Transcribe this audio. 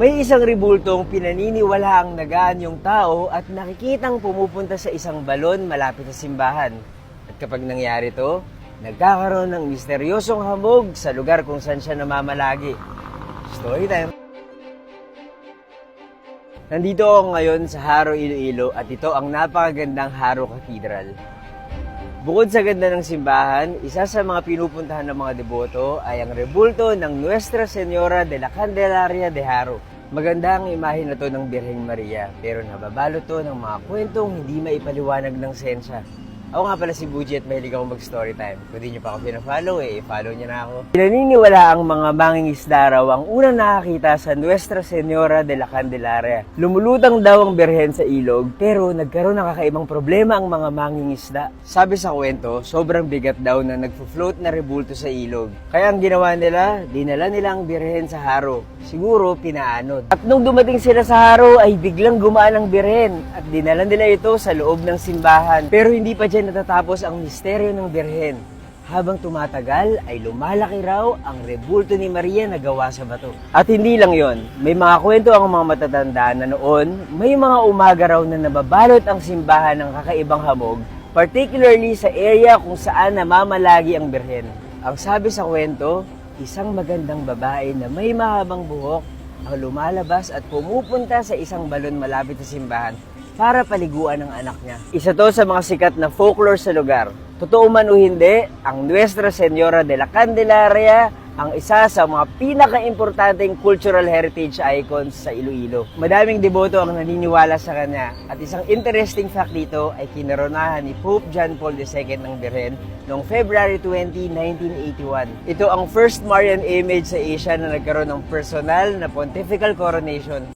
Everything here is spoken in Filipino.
May isang rebultong pinaniniwalaang nagaan yung tao at nakikitang pumupunta sa isang balon malapit sa simbahan. At kapag nangyari to, nagkakaroon ng misteryosong hamog sa lugar kung saan siya namamalagi. Story time! Nandito ako ngayon sa Haro, Iloilo at ito ang napakagandang Haro Cathedral. Bukod sa ganda ng simbahan, isa sa mga pinupuntahan ng mga deboto ay ang rebulto ng Nuestra Señora de la Candelaria de Haro. Maganda ang imahe na to ng Birheng Maria, pero nababalot to ng mga kwentong hindi maipaliwanag ng sensya. Ako nga pala si Buji at mahilig ako mag-story time. Kung di nyo pa ako pinafollow, eh, follow nyo na ako. Pinaniniwala ang mga mangingisda raw ang unang nakakita sa Nuestra Señora de la Candelaria. Lumulutang daw ang berhen sa ilog, pero nagkaroon ng kakaibang problema ang mga mangingisda. Sabi sa kwento, sobrang bigat daw na nagfo-float na rebulto sa ilog. Kaya ang ginawa nila, dinala nila ang birhen sa haro. Siguro, pinaanod. At nung dumating sila sa haro, ay biglang gumaan ang birhen at dinala nila ito sa loob ng simbahan. Pero hindi pa dyan natatapos ang misteryo ng birhen. Habang tumatagal ay lumalaki raw ang rebulto ni Maria na gawa sa bato. At hindi lang yon, may mga kwento ang mga matatanda na noon, may mga umaga raw na nababalot ang simbahan ng kakaibang hamog, particularly sa area kung saan namamalagi ang birhen. Ang sabi sa kwento, isang magandang babae na may mahabang buhok ang lumalabas at pumupunta sa isang balon malapit sa simbahan para paliguan ang anak niya. Isa to sa mga sikat na folklore sa lugar. Totoo man o hindi, ang Nuestra Señora de la Candelaria ang isa sa mga pinaka-importanteng cultural heritage icons sa Iloilo. Madaming deboto ang naniniwala sa kanya at isang interesting fact dito ay kinaronahan ni Pope John Paul II ng Birhen noong February 20, 1981. Ito ang first Marian image sa Asia na nagkaroon ng personal na pontifical coronation